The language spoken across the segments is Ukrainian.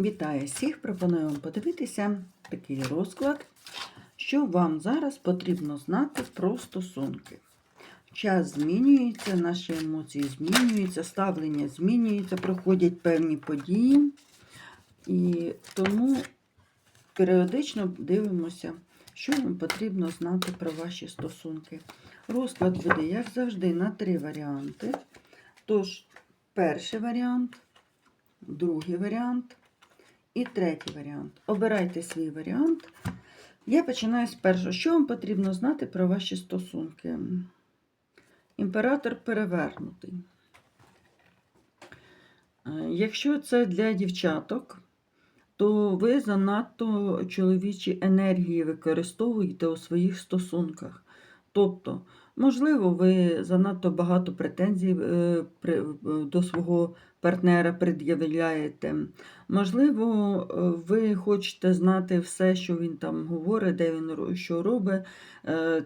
Вітаю всіх! Пропоную вам подивитися такий розклад, що вам зараз потрібно знати про стосунки. Час змінюється, наші емоції змінюються, ставлення змінюється, проходять певні події. І тому періодично дивимося, що вам потрібно знати про ваші стосунки. Розклад буде, як завжди, на три варіанти. Тож, перший варіант, другий варіант і третій варіант. Обирайте свій варіант. Я починаю з першого. Що вам потрібно знати про ваші стосунки? Імператор перевернутий. Е, Якщо це для дівчаток, то ви занадто чоловічі енергії використовуєте у своїх стосунках. Тобто, можливо, ви занадто багато претензій е, до свого партнера пред'являєте. Можливо, е, ви хочете знати все, що він там говорить, де він що робить. Е,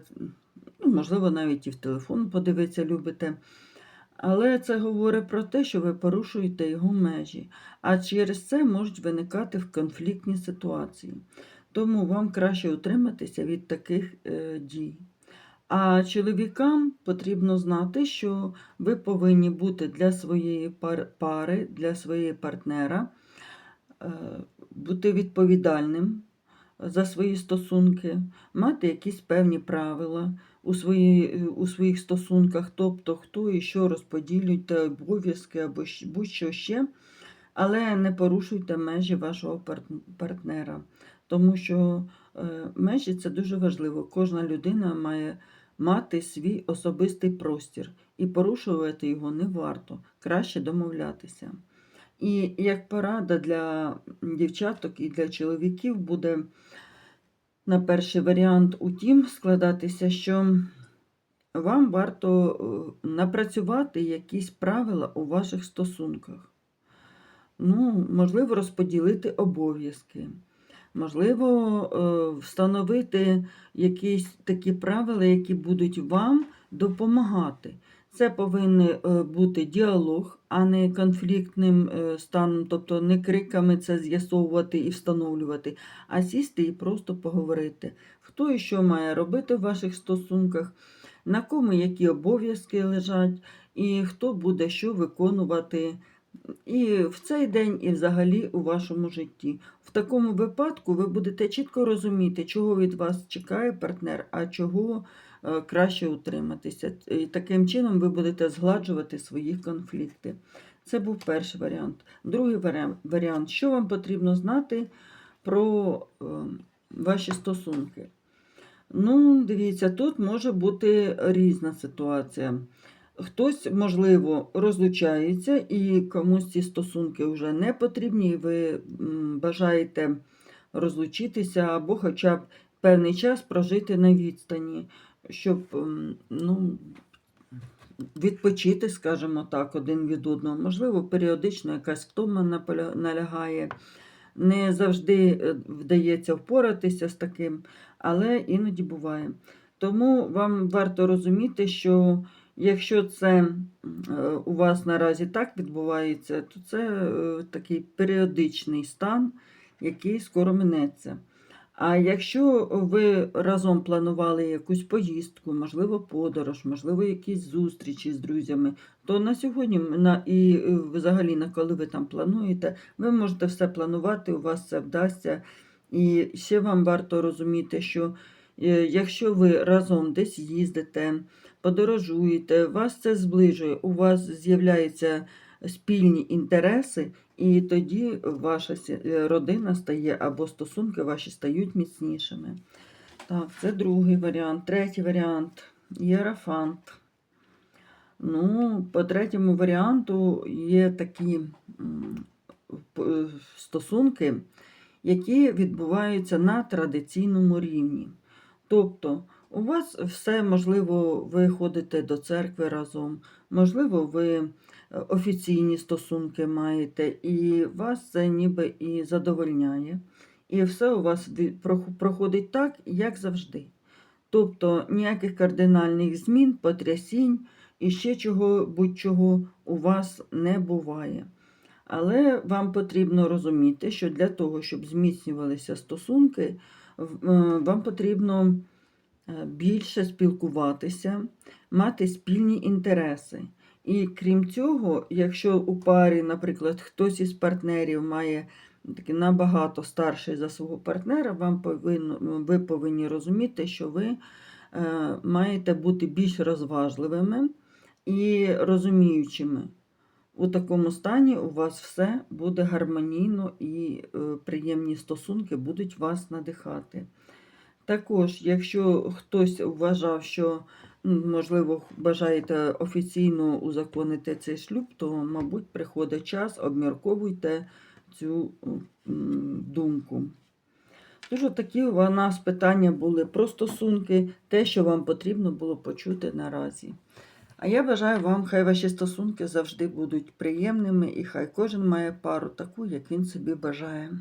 Ну, можливо, навіть і в телефон подивитися любите. Але це говорить про те, що ви порушуєте його межі, а через це можуть виникати в конфліктні ситуації. Тому вам краще утриматися від таких е, дій. А чоловікам потрібно знати, що ви повинні бути для своєї пари, для своєї партнера, е, бути відповідальним за свої стосунки, мати якісь певні правила у, свої, у своїх стосунках, тобто хто і що розподілюйте обов'язки або будь-що ще, але не порушуйте межі вашого партнера. Тому що е, межі це дуже важливо. Кожна людина має мати свій особистий простір, і порушувати його не варто, краще домовлятися. І як порада для дівчаток і для чоловіків буде на перший варіант утім складатися, що вам варто е, напрацювати якісь правила у ваших стосунках. Ну, можливо, розподілити обов'язки. Можливо, е, встановити якісь такі правила, які будуть вам допомагати. Це повинен е, бути діалог, а не конфліктним е, станом, тобто не криками це з'ясовувати і встановлювати, а сісти і просто поговорити, хто і що має робити в ваших стосунках, на кому які обов'язки лежать, і хто буде що виконувати і в цей день, і взагалі у вашому житті. В такому випадку ви будете чітко розуміти, чого від вас чекає партнер, а чого е, краще утриматися. І таким чином ви будете згладжувати свої конфлікти. Це був перший варіант. Другий варіант, що вам потрібно знати про е, ваші стосунки. Ну, дивіться, тут може бути різна ситуація. Хтось, можливо, розлучається і комусь ці стосунки вже не потрібні, і ви бажаєте розлучитися або хоча б певний час прожити на відстані, щоб ну, відпочити, скажімо так, один від одного. Можливо, періодично якась втома налягає. Не завжди е, вдається впоратися з таким, але іноді буває. Тому вам варто розуміти, що якщо це е, у вас наразі так відбувається, то це е, такий періодичний стан, який скоро минеться. А якщо ви разом планували якусь поїздку, можливо, подорож, можливо, якісь зустрічі з друзями, то на сьогодні на, і е, взагалі на коли ви там плануєте, ви можете все планувати, у вас це вдасться. І ще вам варто розуміти, що якщо ви разом десь їздите, подорожуєте, вас це зближує, у вас з'являються спільні інтереси, і тоді ваша е, родина стає або стосунки ваші стають міцнішими. Так, це другий варіант. Третій варіант єрафант. Ну, по третьому варіанту є такі е, стосунки, які відбуваються на традиційному рівні. Тобто, у вас все можливо, ви ходите до церкви разом, можливо, ви е, офіційні стосунки маєте, і вас це ніби і задовольняє. І все у вас проходить так, як завжди. Тобто ніяких кардинальних змін, потрясінь і ще чого будь-чого у вас не буває. Але вам потрібно розуміти, що для того, щоб зміцнювалися стосунки, е, вам потрібно більше спілкуватися, мати спільні інтереси. І крім цього, якщо у парі, наприклад, хтось із партнерів має такий набагато старший за свого партнера, вам повинно, ви повинні розуміти, що ви е, маєте бути більш розважливими і розуміючими. У такому стані у вас все буде гармонійно і е, приємні стосунки будуть вас надихати. Також, якщо хтось вважав, що, можливо, бажаєте офіційно узаконити цей шлюб, то, мабуть, приходить час, обмірковуйте цю думку. Тож, такі у нас питання були про стосунки, те, що вам потрібно було почути наразі. А я бажаю вам, хай ваші стосунки завжди будуть приємними, і хай кожен має пару таку, як він собі бажає.